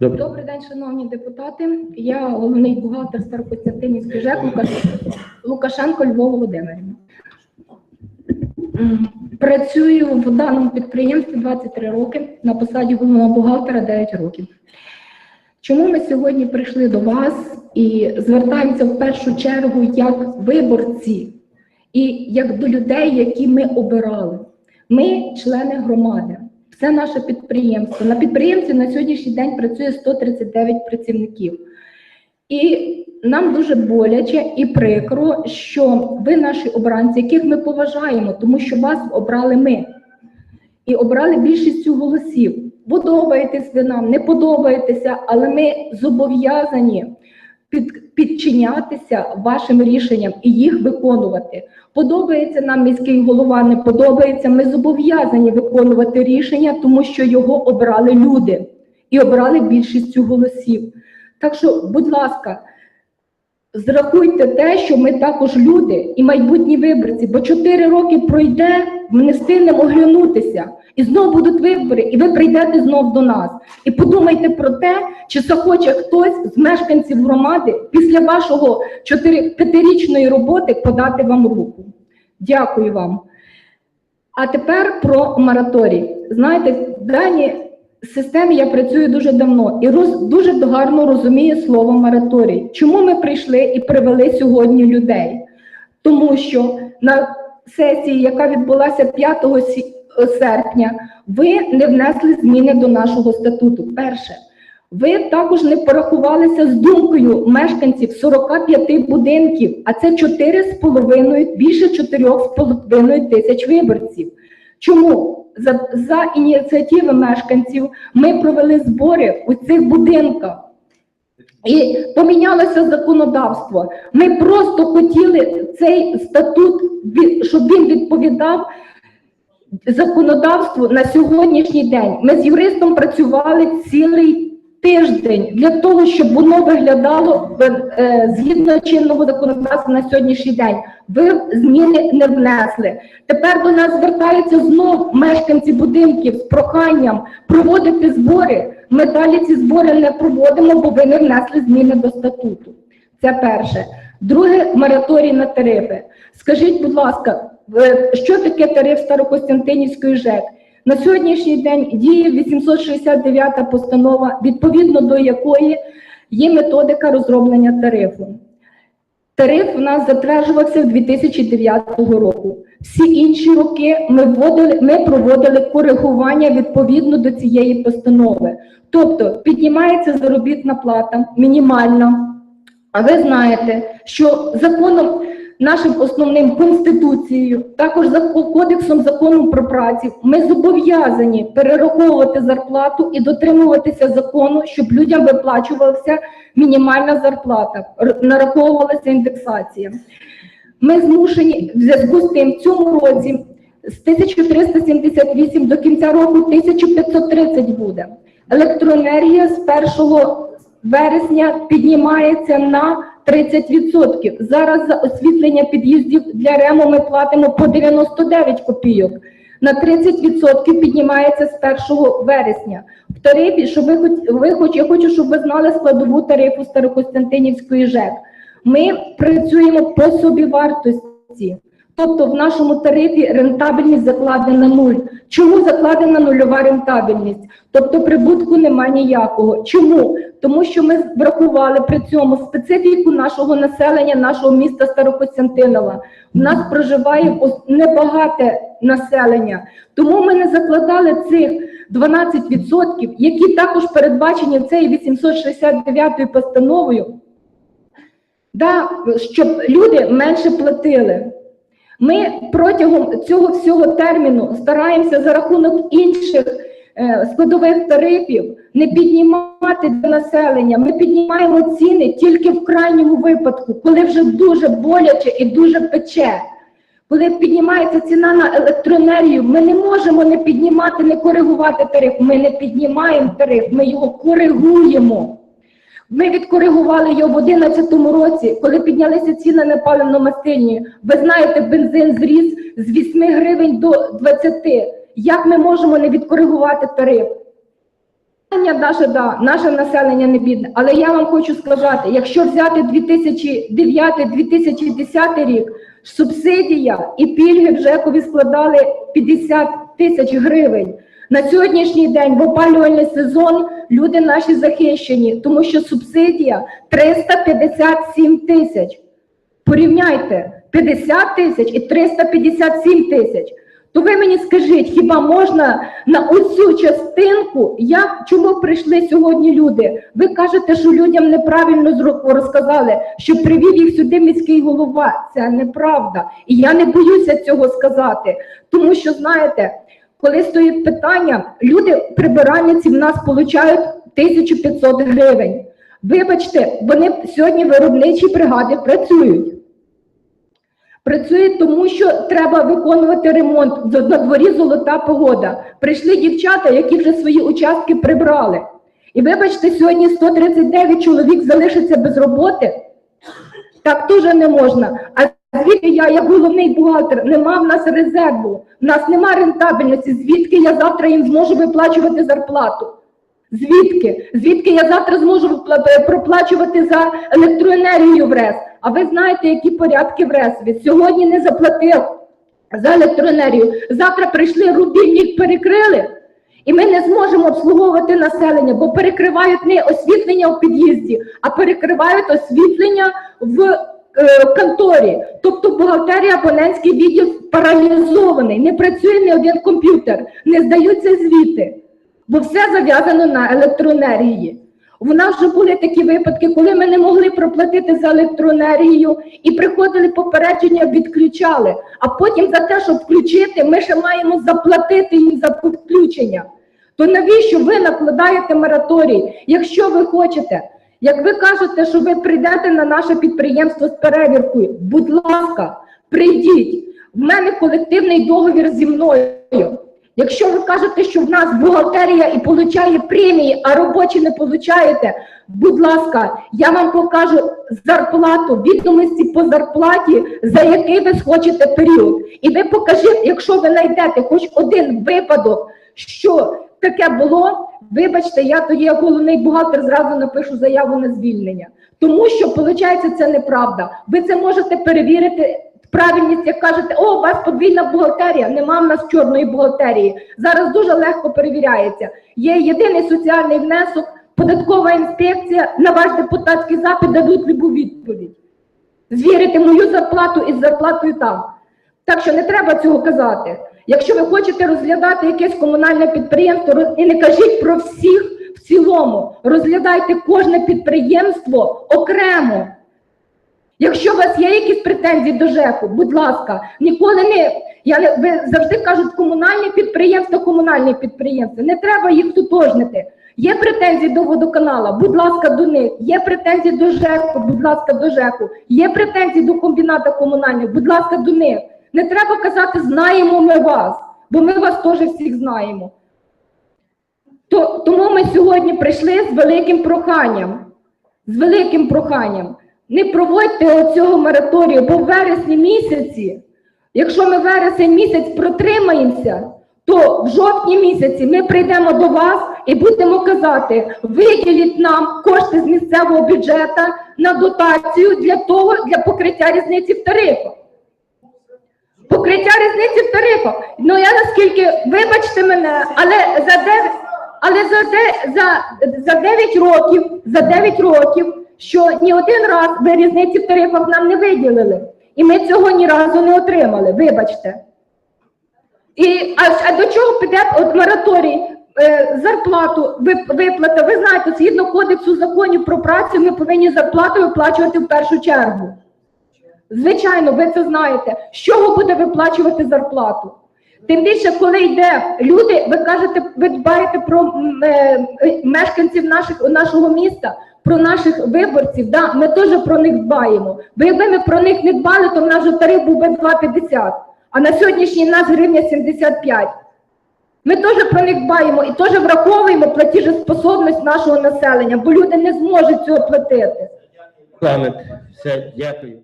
Добре. Добрий день, шановні депутати. Я головний бухгалтер Старокостянтинівської ЖЕК Лукашенко Львова Володимирівна. Працюю в даному підприємстві 23 роки, на посаді головного бухгалтера 9 років. Чому ми сьогодні прийшли до вас і звертаємося в першу чергу як виборці і як до людей, які ми обирали? Ми члени громади. Це наше підприємство. На підприємстві на сьогоднішній день працює 139 працівників. І нам дуже боляче і прикро, що ви наші обранці, яких ми поважаємо, тому що вас обрали ми і обрали більшістю голосів. Подобаєтесь ви нам, не подобаєтеся, але ми зобов'язані під, підчинятися вашим рішенням і їх виконувати. Подобається нам міський голова, не подобається. Ми зобов'язані виконувати рішення, тому що його обрали люди і обрали більшістю голосів. Так що, будь ласка, зрахуйте те, що ми також люди і майбутні виборці, бо 4 роки пройде, ми не встигнемо оглянутися. І знову будуть вибори, і ви прийдете знов до нас. І подумайте про те, чи захоче хтось з мешканців громади після вашого 4-5-річної роботи подати вам руку. Дякую вам. А тепер про мораторій. Знаєте, в даній системі я працюю дуже давно і роз, дуже гарно розумію слово мораторій. Чому ми прийшли і привели сьогодні людей? Тому що на сесії, яка відбулася 5 сі- серпня, ви не внесли зміни до нашого статуту. Перше, ви також не порахувалися з думкою мешканців 45 будинків, а це 4,5, більше 4,5 тисяч виборців. Чому? За, за ініціативи мешканців ми провели збори у цих будинках. І помінялося законодавство. Ми просто хотіли цей статут, щоб він відповідав законодавству на сьогоднішній день. Ми з юристом працювали цілий тиждень для того, щоб воно виглядало е, згідно чинного законодавства на сьогоднішній день. Ви зміни не внесли. Тепер до нас звертаються знов мешканці будинків з проханням проводити збори. Ми далі ці збори не проводимо, бо ви не внесли зміни до статуту. Це перше. Друге мораторій на тарифи. Скажіть, будь ласка, е, що таке тариф Старокостянтинівської ЖЕК? На сьогоднішній день діє 869 постанова, відповідно до якої є методика розроблення тарифу. Тариф у нас затверджувався в 2009 року. Всі інші роки ми, вводили, ми проводили коригування відповідно до цієї постанови. Тобто піднімається заробітна плата мінімальна. А ви знаєте, що законом нашим основним конституцією, також за кодексом законом про працю, ми зобов'язані перераховувати зарплату і дотримуватися закону, щоб людям виплачувалася мінімальна зарплата, нараховувалася індексація. Ми змушені в зв'язку з тим в цьому році з 1378 до кінця року 1530 буде. Електроенергія з 1 вересня піднімається на 30%. Зараз за освітлення під'їздів для РЕМу ми платимо по 99 копійок. На 30% піднімається з 1 вересня. В тарифі, що ви хоч ви хоч я хочу, щоб ви знали складову тарифу Старокостянтинівської ЖЕК. Ми працюємо по собівартості. Тобто в нашому тарифі рентабельність закладена нуль. Чому закладена нульова рентабельність? Тобто прибутку немає ніякого. Чому? Тому що ми врахували при цьому специфіку нашого населення, нашого міста Старокостянтинова. У нас проживає небагате населення. Тому ми не закладали цих 12%, які також передбачені цією 869 постановою, да, щоб люди менше платили. Ми протягом цього всього терміну стараємося за рахунок інших е, складових тарифів не піднімати для населення. Ми піднімаємо ціни тільки в крайньому випадку, коли вже дуже боляче і дуже пече. Коли піднімається ціна на електроенергію, ми не можемо не піднімати, не коригувати тариф. Ми не піднімаємо тариф, ми його коригуємо. Ми відкоригували його в 2011 році, коли піднялися ціни на паливно-мастильні. Ви знаєте, бензин зріс з 8 гривень до 20. Як ми можемо не відкоригувати тариф? Наше, да, наше населення не бідне, але я вам хочу сказати, якщо взяти 2009-2010 рік, субсидія і пільги в ЖЕКові складали 50 тисяч гривень. На сьогоднішній день в опалювальний сезон люди наші захищені, тому що субсидія 357 тисяч. Порівняйте 50 тисяч і 357 тисяч. То ви мені скажіть, хіба можна на оцю частинку, як чому прийшли сьогодні люди? Ви кажете, що людям неправильно розказали, що привів їх сюди міський голова. Це неправда. І я не боюся цього сказати. Тому що, знаєте, коли стоїть питання, люди прибиральниці в нас получають 1500 гривень. Вибачте, вони сьогодні виробничі бригади працюють. Працює тому, що треба виконувати ремонт. На дворі золота погода. Прийшли дівчата, які вже свої участки прибрали. І вибачте, сьогодні 139 чоловік залишиться без роботи. Так теж не можна. А звідки я, як головний бухгалтер, нема в нас резерву, в нас нема рентабельності. Звідки я завтра їм зможу виплачувати зарплату? Звідки? Звідки я завтра зможу проплачувати за електроенергію в РЕС? А ви знаєте, які порядки в РЕС? Від сьогодні не заплатив за електроенергію. Завтра прийшли рубільник, перекрили, і ми не зможемо обслуговувати населення, бо перекривають не освітлення в під'їзді, а перекривають освітлення в е, конторі. Тобто бухгалтерія, абонентський відділ паралізований, не працює ні один комп'ютер, не здаються звіти бо все зав'язано на електроенергії. У нас вже були такі випадки, коли ми не могли проплатити за електроенергію і приходили попередження, відключали. А потім за те, щоб включити, ми ще маємо заплатити їм за підключення. То навіщо ви накладаєте мораторій? Якщо ви хочете, як ви кажете, що ви прийдете на наше підприємство з перевіркою, будь ласка, прийдіть. В мене колективний договір зі мною. Якщо ви кажете, що в нас бухгалтерія і получає премії, а робочі не получаєте, будь ласка, я вам покажу зарплату, відомості по зарплаті, за який ви схочете період. І ви покажіть, якщо ви знайдете хоч один випадок, що таке було, вибачте, я тоді як головний бухгалтер зразу напишу заяву на звільнення. Тому що, виходить, це неправда. Ви це можете перевірити правильність, як кажете, о, у вас подвійна бухгалтерія, нема в нас чорної бухгалтерії. Зараз дуже легко перевіряється. Є єдиний соціальний внесок, податкова інспекція, на ваш депутатський запит дадуть любу відповідь. Звірити мою зарплату із зарплатою там. Так що не треба цього казати. Якщо ви хочете розглядати якесь комунальне підприємство, і не кажіть про всіх в цілому, розглядайте кожне підприємство окремо. Якщо у вас є якісь претензії до ЖЕКу, будь ласка, ніколи не. Я не ви завжди кажуть, комунальні підприємства, комунальні підприємства. Не треба їх тутожнити. Є претензії до водоканала, будь ласка, до них. Є претензії до ЖЕКу, будь ласка, до ЖЕКу. Є претензії до комбіната комунальних, будь ласка, до них. Не треба казати, знаємо ми вас, бо ми вас теж всіх знаємо. То, тому ми сьогодні прийшли з великим проханням. З великим проханням. Не проводьте оцього мораторію, бо в вересні місяці, якщо ми вересень місяць протримаємося, то в жовтні місяці ми прийдемо до вас і будемо казати, виділіть нам кошти з місцевого бюджету на дотацію для того, для покриття різниці в тарифах. Покриття різниці в тарифах. Ну я наскільки, вибачте мене, але за 9, але за, за, за 9 років, за 9 років, що ні один раз ви різниці в тарифах нам не виділили. І ми цього ні разу не отримали, вибачте. І а, а до чого піде от мораторій? Е, зарплату виплата. Ви знаєте, згідно кодексу законів про працю, ми повинні зарплату виплачувати в першу чергу. Звичайно, ви це знаєте. З чого буде виплачувати зарплату? Тим більше, коли йде люди, ви кажете, ви дбаєте про е, мешканців наших, нашого міста, про наших виборців. Да? Ми теж про них дбаємо. Бо якби ми про них не дбали, то в нас вже тариф був би 2,50, а на сьогоднішній нас гривня 75. Ми теж про них дбаємо і теж враховуємо платіжеспособність нашого населення, бо люди не зможуть цього платити. Все, дякую.